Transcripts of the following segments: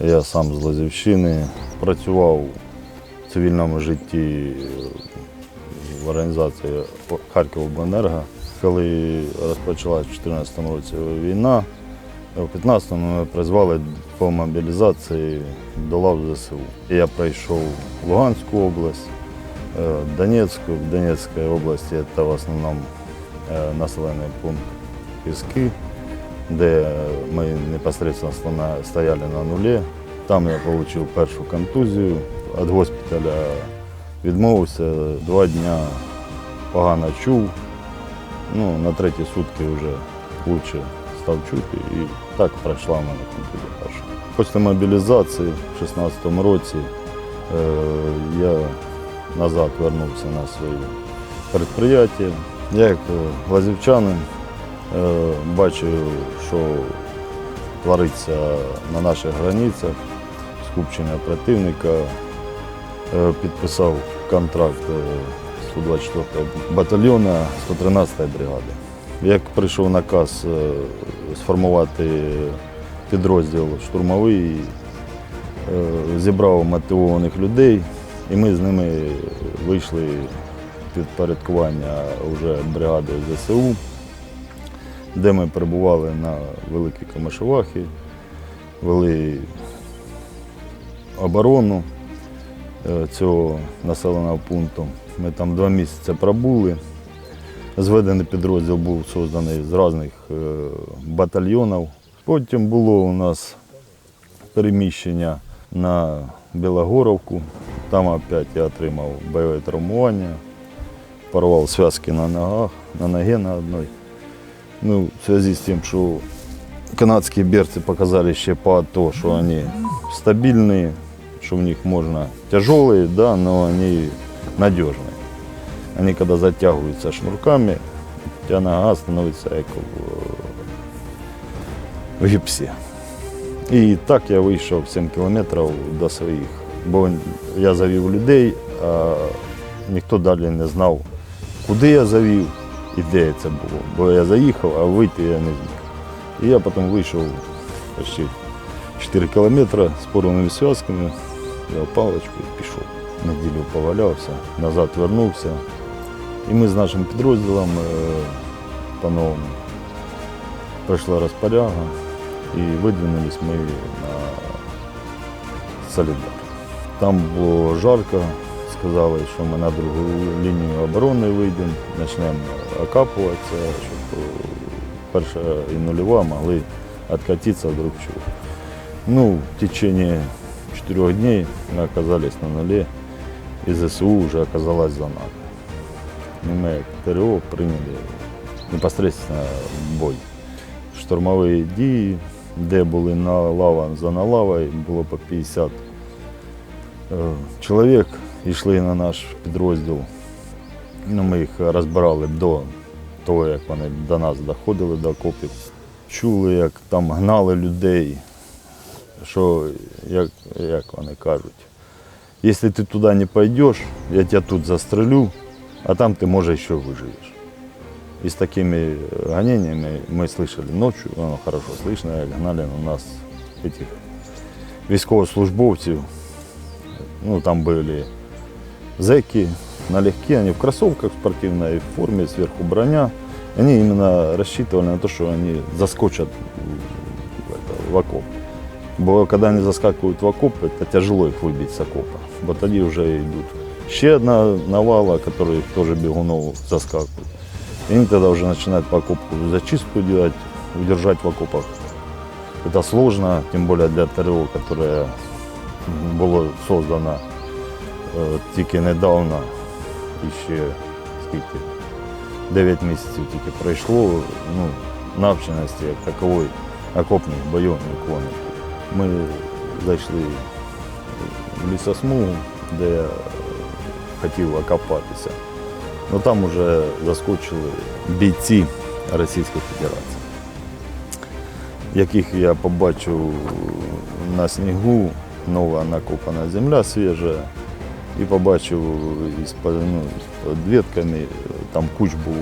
Я сам з Лозівщини. Працював в цивільному житті в організації Харківобленерго. Коли розпочалась в 2014 році війна, у 2015 мене призвали по мобілізації до лав ЗСУ. Я прийшов в Луганську область, е, Донецьку. В Донецькій області це в основному е, населений пункт Піски, де ми непосредственно стояли на нулі. Там я отримав першу контузію. Від госпіталя відмовився, два дні погано чув. Ну, на треті сутки вже краще став чути і так пройшла в мене контузія перша. Після мобілізації в 2016 році е, я назад вернувся на своє підприємство. Я як е, лазівчанин бачу, що твориться на наших границях, скупчення противника. Е, Підписав контракт е, 124 батальйону 113 бригади. Як прийшов наказ е, сформувати підрозділ штурмовий, е, зібрав мотивованих людей, і ми з ними вийшли підпорядкування вже бригади ЗСУ, де ми перебували на Великій Камишевахі, вели оборону е, цього населеного пункту. Ми там два місяці пробули. Зведений підрозділ був созданий з різних е, батальйонів. Потім було у нас переміщення на Білогоровку. Там опять я отримав бойове травмування, порвав зв'язки на ногах, на ноге на одній. Ну, в зв'язку з тим, що канадські берці показали ще по АТО, що вони стабільні, что в них можно тяжелые, да, но они надежные. Они когда затягиваются шнурками, тебя нога становится как в, в гіпсі. І так я вийшов 7 кілометрів до своїх. Бо я завів людей, а ніхто далі не знав, куди я завів і де це було. Бо я заїхав, а вийти я не зміг. І я потім вийшов почти 4 кілометри з порваними зв'язками, взяв паличку і пішов. Неділю повалявся, назад вернувся. І ми з нашим підрозділом е, по-новому пройшла розпоряга і видвинулись ми на Солідар. Там було жарко, сказали, що ми на другу лінію оборони вийдемо, почнемо окапуватися, щоб е, перша і нульова могли відкатитися друг чого. Ну, в течение четырех дней мы оказались на нуле, и ЗСУ уже оказалась за нами. И мы, як ТРО, приняли непосредственно бой. Штурмові дії, де були на лава за на лавою, було по 50 е, чоловік, йшли на наш підрозділ. Ну, ми їх розбирали до того, як вони до нас доходили до окопів. Чули, як там гнали людей, що, як, як вони кажуть, якщо ти туди не пойдеш, я тебе тут застрелю, а там ти, може, ще виживеш. І з такими гонениями ми слышали ночью, воно хорошо слышно, як гнали на нас этих військовослужбовців. Ну, там були зеки налегке, они в кроссовках спортивной в форме, сверху броня. Они именно рассчитывали на то, что они заскочат в, окоп. Бо когда они заскакивают в окоп, это тяжело их выбить с окопа. Вот они уже идут. Еще одна навала, которые тоже бегунов заскакивают. И они тогда уже начинают по окопу зачистку делать, удержать в окопах. Это сложно, тем более для ТРО, которое було создано е, тільки недавно, ще скільки, 9 місяців тільки пройшло, ну, навченості як такової окопних бойових нікого. Ми зайшли в лісосмугу, де я хотів окопатися. Ну там вже заскочили бійці Російської Федерації, яких я побачив на снігу, нова накопана земля свіжа, і побачив із ну, з ветками, там куч був.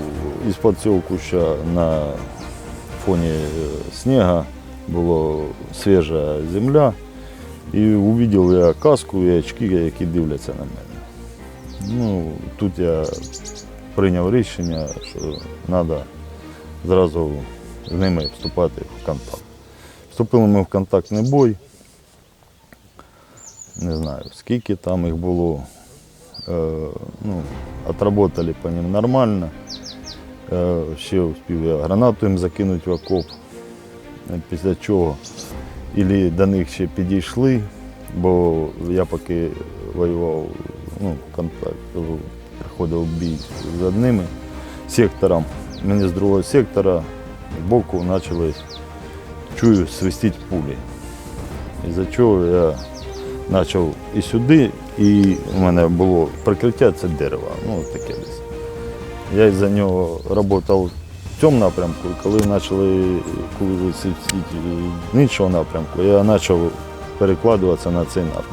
Із-під цього куща на фоні е, снігу була свіжа земля. І увидів я каску і очки, які дивляться на мене. Ну, тут я прийняв рішення, що треба зразу з ними вступати в контакт. Вступили ми в контактний бой. Не знаю, скільки там їх було. Е, ну, отработали по ним нормально. Е, ще успів я гранату їм закинути в окоп. Е, Після чого ілі до них ще підійшли, бо я поки воював, ну, контакт, приходив бій з одними сектором. Мені з другого сектора боку почали чую свистіти пулі. Із-за чого я почав і сюди, і у мене було прикриття це дерево, ну таке десь. Я із-за нього працював в цьому напрямку, коли почали коли з іншого напрямку, я почав перекладуватися на цей напрямок.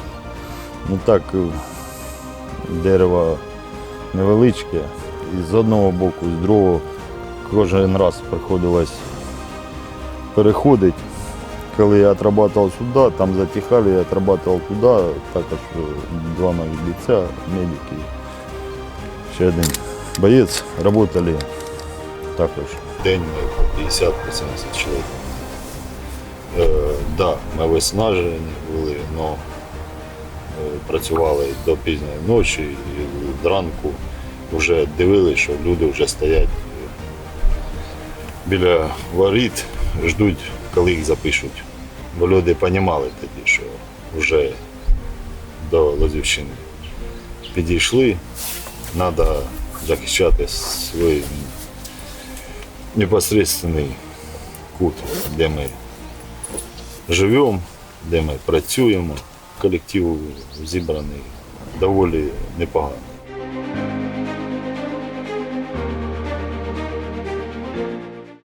Ну так, дерево невеличке, і з одного боку, і з другого кожен раз приходилось переходити. Коли я отрабатывал сюди, там затихали, я отрабатывал туди, також е, два моїх бійця, медики, ще один боєць, працювали також. День ми по 50-70 чоловік. Е, да, ми виснажені були, але працювали до пізньої ночі і ранку вже дивилися, що люди вже стоять е, біля воріт, ждуть, коли їх запишуть. Бо люди розуміли тоді, що вже до Лозівщини підійшли, треба захищати свій непосредственний кут, де ми живемо, де ми працюємо. Колектив зібраний доволі непогано.